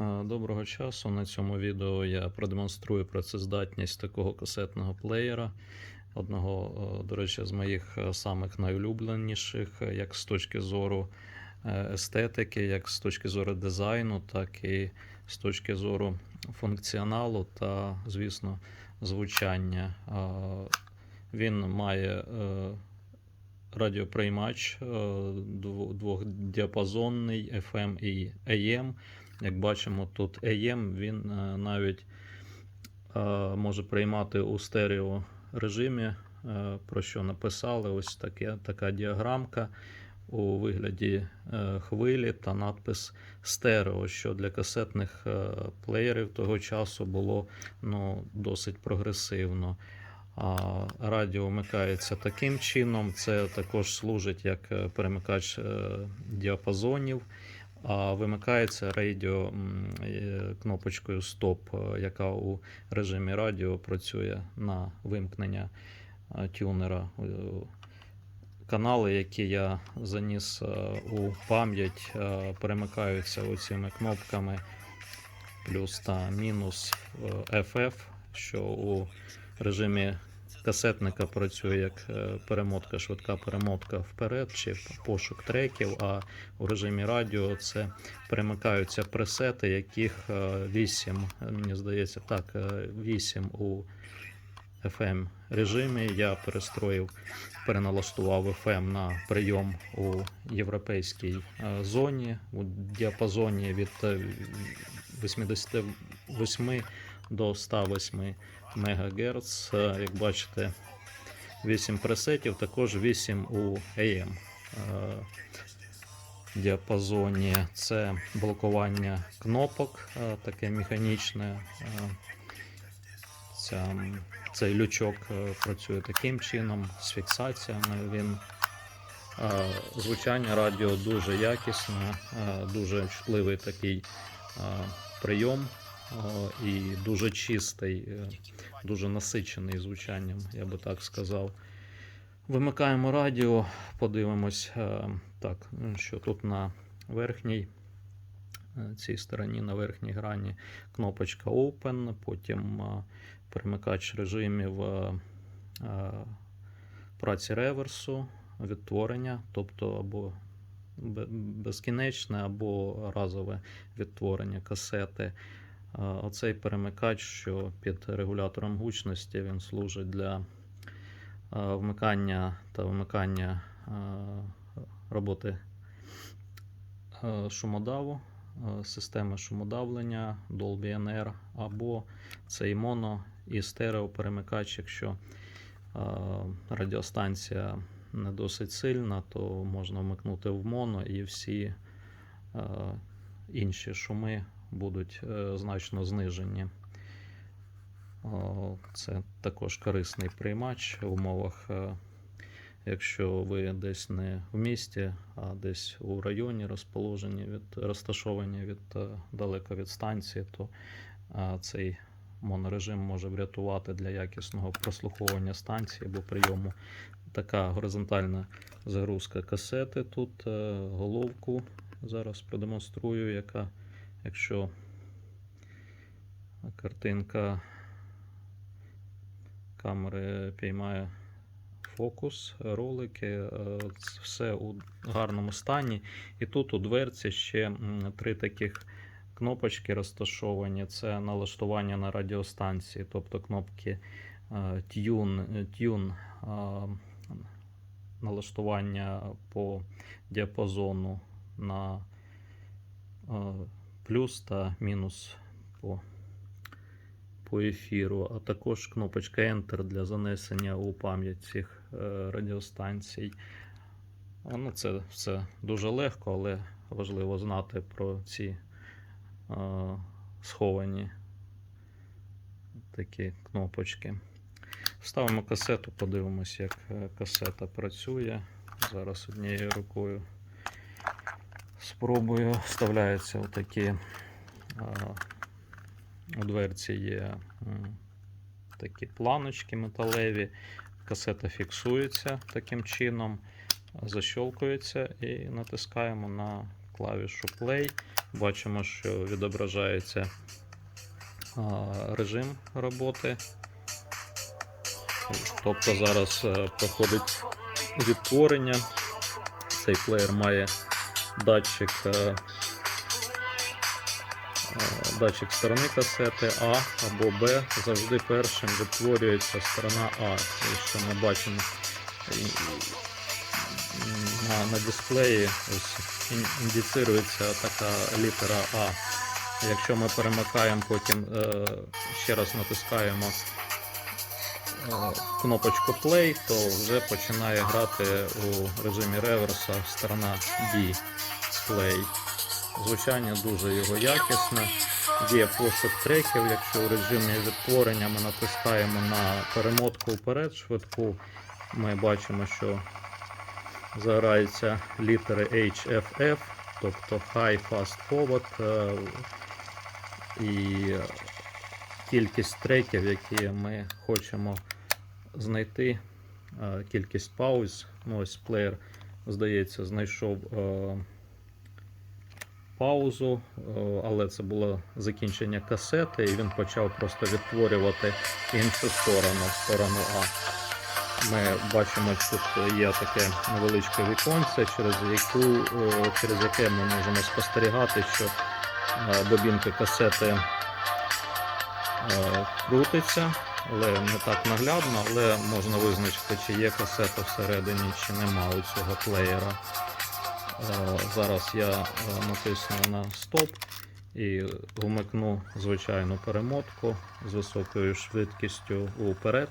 Е, Доброго часу. На цьому відео я продемонструю працездатність такого касетного плеєра. Одного, е, до речі, з моїх е, самих найулюбленіших, як з точки зору естетики, як з точки зору дизайну, так і з точки зору функціоналу та, звісно, звучання. Він має радіоприймач двохдіапазонний FM і AM. Як бачимо, тут AM він е, навіть е, може приймати у стерео режимі, е, про що написали. Ось таке, така діаграмка у вигляді е, хвилі та надпис стерео, що для касетних е, плеєрів того часу було ну, досить прогресивно. А радіо вмикається таким чином. Це також служить як е, перемикач е, діапазонів. Вимикається радіо е, кнопочкою Стоп, е, яка у режимі радіо працює на вимкнення е, тюнера. Канали, які я заніс у пам'ять, перемикаються оцими кнопками плюс та мінус FF, що у режимі касетника працює як е, перемотка, швидка перемотка вперед чи пошук треків. А у режимі радіо це перемикаються пресети, яких 8, мені здається, так, 8 у FM режимі. Я перестроїв, переналаштував FM на прийом у європейській е, зоні у діапазоні від е, 88 до 108 МГц. Е, Як бачите, 8 пресетів, також 8 у AM е, діапазоні. Це блокування кнопок, е, таке механічне. цей лючок працює таким чином, з фіксаціями. Він звучання радіо дуже якісне, дуже чутливий такий прийом і дуже чистий, е, дуже насичений звучанням, я би так сказав. Вимикаємо радіо, подивимось, е, так, що тут на верхній е, цій стороні, на верхній грані кнопочка Open, потім перемикач режимів праці реверсу, відтворення, тобто або безкінечне, або разове відтворення касети. Оцей перемикач, що під регулятором гучності, він служить для вмикання та вимикання роботи шумодаву, системи шумодавлення Dolby NR, або цей моно і стереоперемикач, якщо радіостанція не досить сильна, то можна вмикнути в моно і всі інші шуми будуть е, значно знижені. Це також корисний приймач в умовах, е, якщо ви десь не в місті, а десь у районі розположені від розташовані від е, далеко від станції, то е, цей монорежим може врятувати для якісного прослуховування станції або прийому. Така горизонтальна загрузка касети. Тут е, головку зараз продемонструю, яка, якщо картинка камери піймає фокус, ролики, е, все у гарному стані. І тут у дверці ще три таких кнопочки розташовані. Це налаштування на радіостанції, тобто кнопки е, Tune, Tune е, налаштування по діапазону на плюс та мінус по по ефіру, а також кнопочка Enter для занесення у пам'ять цих е, радіостанцій. Ну, це все дуже легко, але важливо знати про ці е, сховані такі кнопочки. Вставимо касету, подивимося, як е, касета працює. Зараз однією рукою спробую. Вставляються отакі. у дверці є такі планочки металеві. Касета фіксується таким чином, защолкується і натискаємо на клавішу Play. бачимо, що відображається режим роботи. Тобто зараз е, проходить відтворення. Цей плеєр має датчик, е, е, датчик сторони касети А або Б. Завжди першим відтворюється сторона А. Що ми бачимо на, на дисплеї ось ін- індицирується така літера А. Якщо ми перемикаємо, потім е, ще раз натискаємо кнопочку Play, то вже починає грати у режимі реверса сторона B Play. Звучання дуже його якісне. Є пошук треків, якщо у режимі відтворення ми натискаємо на перемотку вперед швидку, ми бачимо, що заграються літери HFF, тобто High Fast Forward. е, І кількість треків, які ми хочемо знайти, е, кількість пауз. Ну, ось плеєр, здається, знайшов е, паузу, е, але це було закінчення касети, і він почав просто відтворювати іншу сторону, сторону А. Ми бачимо, тут є таке невеличке віконце, через, яку, через яке ми можемо спостерігати, що бобінка касети крутиться, але не так наглядно, але можна визначити, чи є касета всередині, чи нема у цього плеєра. Е, Зараз я е, натисну на стоп і вмикну звичайну перемотку з високою швидкістю уперед.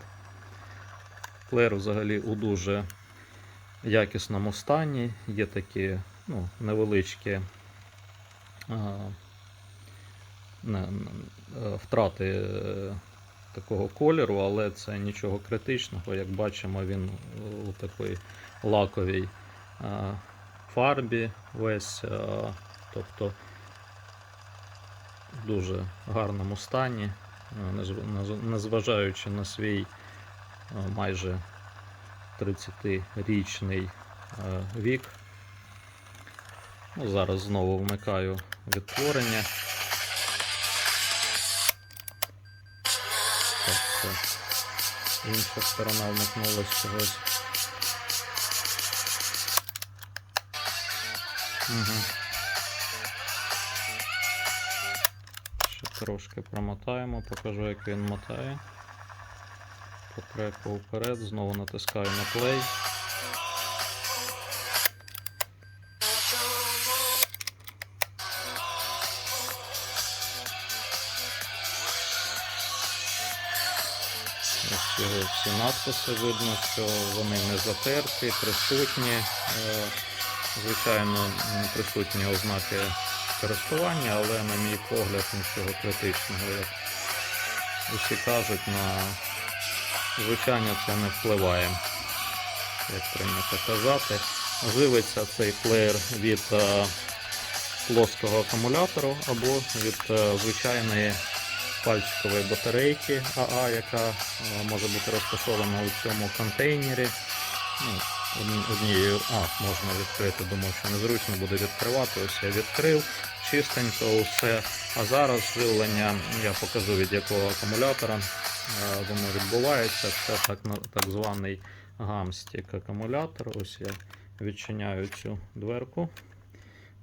Плеєр взагалі у дуже якісному стані. Є такі ну, невеличкі е, втрати е, такого кольору, але це нічого критичного. Як бачимо, він у такій лаковій фарбі весь, тобто в дуже гарному стані, незважаючи на свій майже 30-річний е, вік. Ну, зараз знову вмикаю відтворення. Це інша сторона вмикнулась чогось. Угу. Ще трошки промотаємо, покажу, як він мотає. По треку вперед, знову натискаю на play. Всі надписи видно, що вони не затерті, присутні. Е, Звичайно, не присутні ознаки користування, але, на мій погляд, нічого критичного. Як усі кажуть, на звичайно це не впливає, як прийнято казати. Живиться цей плеєр від е, плоского акумулятору або від е, звичайної пальчикової батарейки АА, яка е, може бути розташована у цьому контейнері. Ну, однією, а, можна відкрити, думав, що незручно буде відкривати. Ось я відкрив, чистенько усе. А зараз живлення, я покажу від якого акумулятора е, воно відбувається. Це так, так званий гамстік акумулятор. Ось я відчиняю цю дверку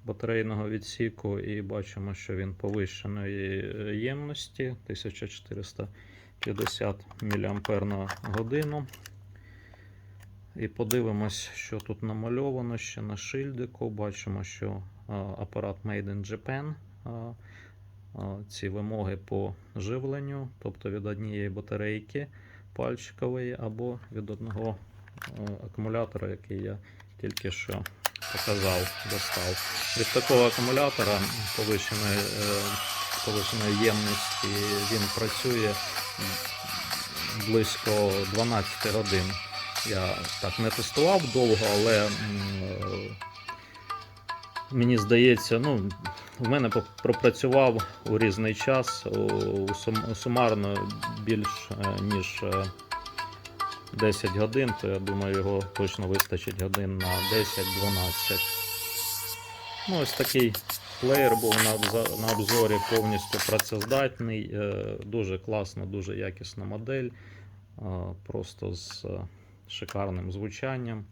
батарейного відсіку і бачимо, що він повищеної е, ємності 1450 мА годину. І подивимось, що тут намальовано ще на шильдику. Бачимо, що апарат Made in Japan. Ці вимоги по живленню, тобто від однієї батарейки пальчикової або від одного акумулятора, який я тільки що показав, достав. Від такого акумулятора повищеної, е, ємності він працює близько 12 годин. Я так не тестував довго, але е, мені здається, ну, в мене пропрацював у різний час, у, у сум- сумарно більш е, ніж 10 годин, то я думаю, його точно вистачить годин на 10-12. Ну, ось такий Плеєр був на, обзорі повністю працездатний. е, Дуже класна, дуже якісна модель. е, Просто з е, шикарним звучанням.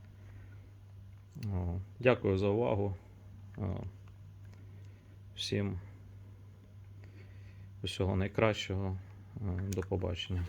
Дякую за увагу. Всім усього найкращого. До побачення.